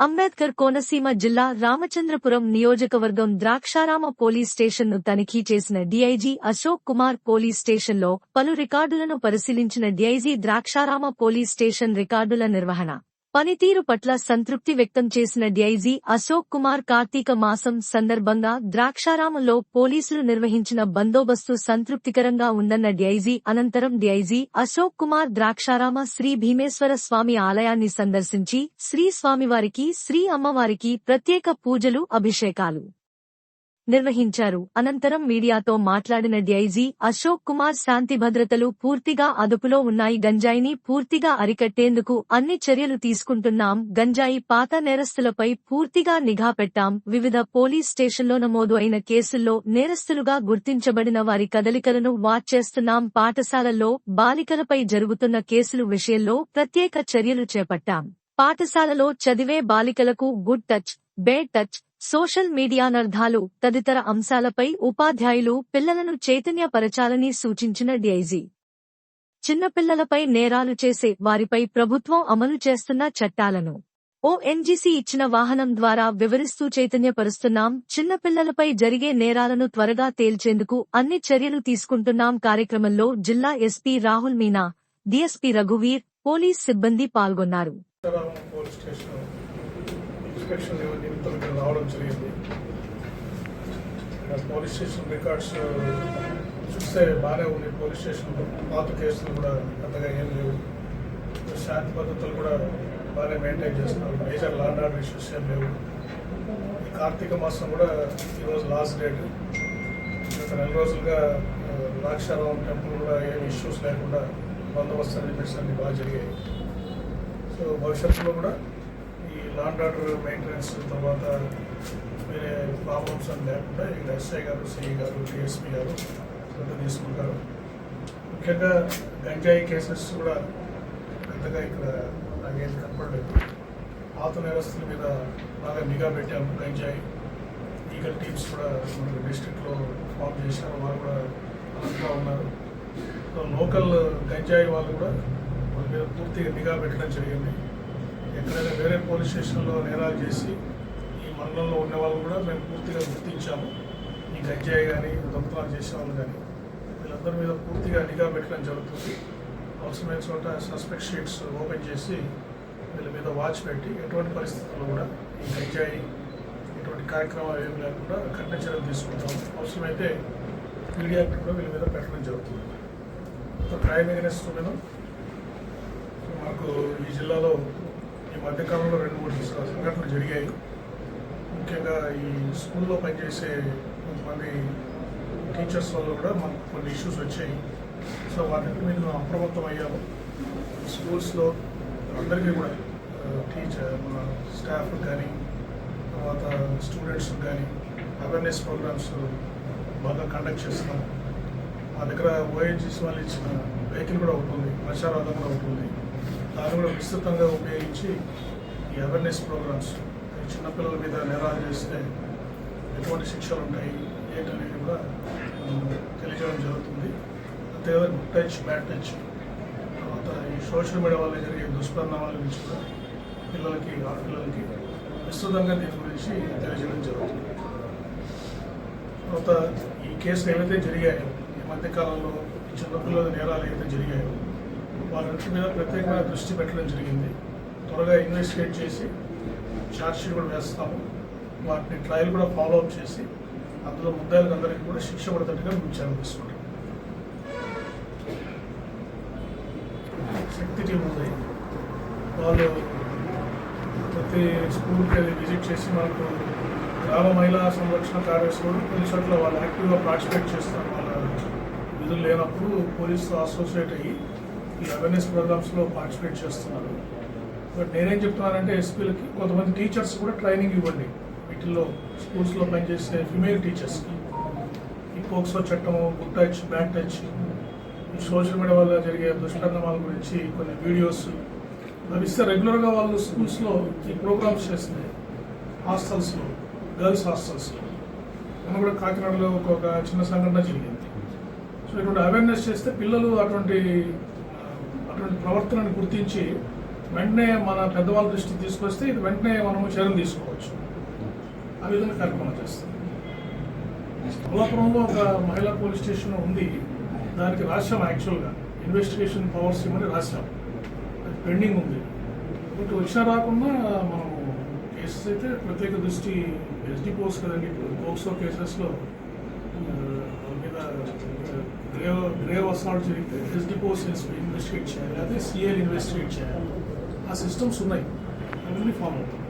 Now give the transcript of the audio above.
అంబేద్కర్ కోనసీమ జిల్లా రామచంద్రపురం నియోజకవర్గం ద్రాక్షారామ పోలీస్ స్టేషన్ను తనిఖీ చేసిన డీఐజీ అశోక్ కుమార్ పోలీస్ స్టేషన్లో పలు రికార్డులను పరిశీలించిన డీఐజీ ద్రాక్షారామ పోలీస్ స్టేషన్ రికార్డుల నిర్వహణ. పనితీరు పట్ల సంతృప్తి వ్యక్తం చేసిన డీఐజీ అశోక్ కుమార్ కార్తీక మాసం సందర్భంగా ద్రాక్షారామంలో పోలీసులు నిర్వహించిన బందోబస్తు సంతృప్తికరంగా ఉందన్న డీఐజీ అనంతరం డీఐజీ అశోక్ కుమార్ ద్రాక్షారామ శ్రీ భీమేశ్వర స్వామి ఆలయాన్ని సందర్శించి శ్రీ స్వామివారికి శ్రీ అమ్మవారికి ప్రత్యేక పూజలు అభిషేకాలు. నిర్వహించారు. అనంతరం మీడియాతో మాట్లాడిన డీఐజీ అశోక్ కుమార్ శాంతి భద్రతలు పూర్తిగా అదుపులో ఉన్నాయి. గంజాయిని పూర్తిగా అరికట్టేందుకు అన్ని చర్యలు తీసుకుంటున్నాం. గంజాయి పాత నేరస్తులపై పూర్తిగా నిఘా పెట్టాం. వివిధ పోలీస్ స్టేషన్లో నమోదు అయిన కేసుల్లో నేరస్తులుగా గుర్తించబడిన వారి కదలికలను వాచ్ చేస్తున్నాం. పాఠశాలల్లో బాలికలపై జరుగుతున్న కేసులు విషయంలో ప్రత్యేక చర్యలు చేపట్టాం. పాఠశాలలో చదివే బాలికలకు good touch bad touch social మీడియానర్థాలు తదితర అంశాలపై ఉపాధ్యాయులు పిల్లలను చైతన్యపరచాలని సూచించిన డిఐజీ. చిన్నపిల్లలపై నేరాలు చేసే వారిపై ప్రభుత్వం అమలు చేస్తున్న చట్టాలను ఓఎన్జీసీ ఇచ్చిన వాహనం ద్వారా వివరిస్తూ చైతన్యపరుస్తున్నాం. చిన్నపిల్లలపై జరిగే నేరాలను త్వరగా తేల్చేందుకు అన్ని చర్యలు తీసుకుంటున్నాం. కార్యక్రమంలో జిల్లా ఎస్పీ రాహుల్ మీనా డిఎస్పీ రఘువీర్ పోలీస్ సిబ్బంది పాల్గొన్నారు. సీతారామం పోలీస్ ఇన్స్పెక్షన్ నిమిత్తం ఇక్కడ రావడం జరిగింది. పోలీస్ స్టేషన్ రికార్డ్స్ చూస్తే బాగానే ఉంది పోలీస్ స్టేషన్ పాత కేసులు కూడా పెద్దగా ఏం లేవు. శాంతి పద్ధతులు కూడా బాగానే మెయింటైన్ చేస్తున్నారు. మేజర్ లాండ్ ఆర్డర్ ఇష్యూస్ ఏం లేవు. కార్తీక మాసం కూడా ఈరోజు లాస్ట్ డేట్ గత నెల రోజులుగా ద్రాక్షారామం టెంపుల్ కూడా ఏం ఇష్యూస్ లేకుండా బందోబస్తు అరేంజ్మెంట్స్ అన్నీ బాగా జరిగాయి. సో భవిష్యత్తులో కూడా ఈ లాండ్ ఆర్డర్ మెయింటెనెన్స్ తర్వాత వేరే ప్రాబ్లమ్స్ అని లేకుండా ఇక్కడ ఎస్ఐ గారు సిఐ గారు డిఎస్పీ గారు శ్రద్ధ తీసుకుంటారు. ముఖ్యంగా గంజాయి కేసెస్ కూడా పెద్దగా ఇక్కడ నాకేది కనపడలేదు. పాత నేరస్తుల మీద బాగా నిఘా పెట్టాము గంజాయి. ఈగల్ టీమ్స్ కూడా మనకు డిస్ట్రిక్ట్లో ఫామ్ చేశారు వారు కూడా అనంతగా ఉన్నారు. లోకల్ గంజాయి వాళ్ళు కూడా వాళ్ళ మీద పూర్తిగా నిఘా పెట్టడం జరిగింది. ఎక్కడైనా వేరే పోలీస్ స్టేషన్లో నేరాలు చేసి ఈ మండలంలో ఉన్న వాళ్ళు కూడా మేము పూర్తిగా గుర్తించాము. ఈ గంజాయి కానీ దొంగతనాలు చేసే వాళ్ళు కానీ వీళ్ళందరి మీద పూర్తిగా నిఘా పెట్టడం జరుగుతుంది. అవసరమైన చోట సస్పెక్ట్ షీట్స్ ఓపెన్ చేసి వీళ్ళ మీద వాచ్ పెట్టి ఎటువంటి పరిస్థితుల్లో కూడా ఈ గంజాయి ఎటువంటి కార్యక్రమాలు ఏమి లేకుండా కఠిన చర్యలు తీసుకుంటాము అవసరమైతే మీడియా కూడా వీళ్ళ మీద పెట్టడం జరుగుతుంది. సో క్రైమ్ అగెనెస్ట్ మాకు ఈ జిల్లాలో మధ్యకాలంలో రెండు మూడు సంఘటనలు జరిగాయి. ముఖ్యంగా ఈ స్కూల్లో పనిచేసే కొంతమంది టీచర్స్ వల్ల కూడా మాకు కొన్ని ఇష్యూస్ వచ్చాయి. సో వాటి మీద మేము అప్రమత్తం అయ్యాము. స్కూల్స్లో అందరికీ కూడా టీచర్ మన స్టాఫ్ కానీ తర్వాత స్టూడెంట్స్ కానీ అవేర్నెస్ ప్రోగ్రామ్స్ బాగా కండక్ట్ చేస్తున్నాం. మా దగ్గర ఓఎన్జీసీ వాళ్ళు ఇచ్చిన వెహికల్ కూడా ఉంటుంది ప్రచారార్థం కూడా ఉంటుంది కూడా విస్తృతంగా ఉపయోగించి ఈ అవేర్నెస్ ప్రోగ్రామ్స్ చిన్నపిల్లల మీద నేరాలు చేస్తే ఎటువంటి శిక్షలు ఉంటాయి ఏంటనేది కూడా తెలియజేయడం జరుగుతుంది. అంతేకాదు గుడ్ టచ్ బ్యాడ్ టచ్ తర్వాత ఈ సోషల్ మీడియా వల్ల జరిగే దుష్పరిణామాల గురించి కూడా పిల్లలకి ఆడపిల్లలకి విస్తృతంగా దీని గురించి తెలియజేయడం జరుగుతుంది. తర్వాత ఈ కేసులు ఏవైతే జరిగాయో ఈ మధ్యకాలంలో చిన్నపిల్లల నేరాలు ఏవైతే జరిగాయో వాటి మీద ప్రత్యేకమైన దృష్టి పెట్టడం జరిగింది. త్వరగా ఇన్వెస్టిగేట్ చేసి ఛార్జ్షీట్ కూడా వేస్తాము. వాటిని ట్రయల్ కూడా ఫాలో అప్ చేసి అందులో ముద్దాయిలకు అందరికీ కూడా శిక్ష పడతట్టుగా మేము చర్యలు తీసుకుంటాం. శక్తి టీం ఉంది. వాళ్ళు ప్రతి స్కూల్కి వెళ్ళి విజిట్ చేసి మనకు గ్రామ మహిళా సంరక్షణ కార్యక్రమం కొన్ని చోట్ల వాళ్ళు యాక్టివ్గా పార్టిసిపేట్ చేస్తారు వాళ్ళ విధులు లేనప్పుడు పోలీసుతో అసోసియేట్ అయ్యి ఈ అవేర్నెస్ ప్రోగ్రామ్స్లో పార్టిసిపేట్ చేస్తున్నారు. బట్ నేనేం చెప్తున్నానంటే ఎస్పీలకి కొంతమంది టీచర్స్ కూడా ట్రైనింగ్ ఇవ్వండి. వీటిల్లో స్కూల్స్లో పనిచేసే ఫిమేల్ టీచర్స్కి ఈ పోక్సో చట్టము గుడ్ టచ్ బ్యాడ్ టచ్ ఈ సోషల్ మీడియా వల్ల జరిగే దుష్పరిణామాల గురించి కొన్ని వీడియోస్ అవి ఇస్తే రెగ్యులర్గా వాళ్ళు స్కూల్స్లో ఈ ప్రోగ్రామ్స్ చేస్తున్నాయి హాస్టల్స్లో గర్ల్స్ హాస్టల్స్లో మనం కూడా కాకినాడలో ఒక చిన్న సంఘటన జరిగింది. సో ఇటువంటి అవేర్నెస్ చేస్తే పిల్లలు అటువంటి ఆ, ప్రవర్తనను గుర్తించి వెంటనే మన పెద్దవాళ్ళ దృష్టికి తీసుకొస్తే ఇది వెంటనే మనము చర్యలు తీసుకోవచ్చు. ఆ విధంగా కార్యక్రమం చేస్తాం. అమలాపురంలో ఒక మహిళా పోలీస్ స్టేషన్ ఉంది. దానికి రాశాం యాక్చువల్గా. ఇన్వెస్టిగేషన్ పవర్స్ ఇవ్వని రాశాం. అది పెండింగ్ ఉంది. బట్ వచ్చినా రాకుండా మనం కేసెస్ అయితే ప్రత్యేక దృష్టి ఎస్డి పోస్ కదండి. ఇప్పుడు పోక్సో కేసెస్లో మీద గ్రేవ్ గ్రేవ్ అసాల్ట్ జరిగితే ఎస్డి పోస్ట్ ఇన్వెస్టిగేట్ చేయాలి. అదే సిఐలు ఇన్వెస్టిగేట్ చేయాలి. ఆ సిస్టమ్స్ ఉన్నాయి. అవన్నీ ఫామ్ అవుతాయి.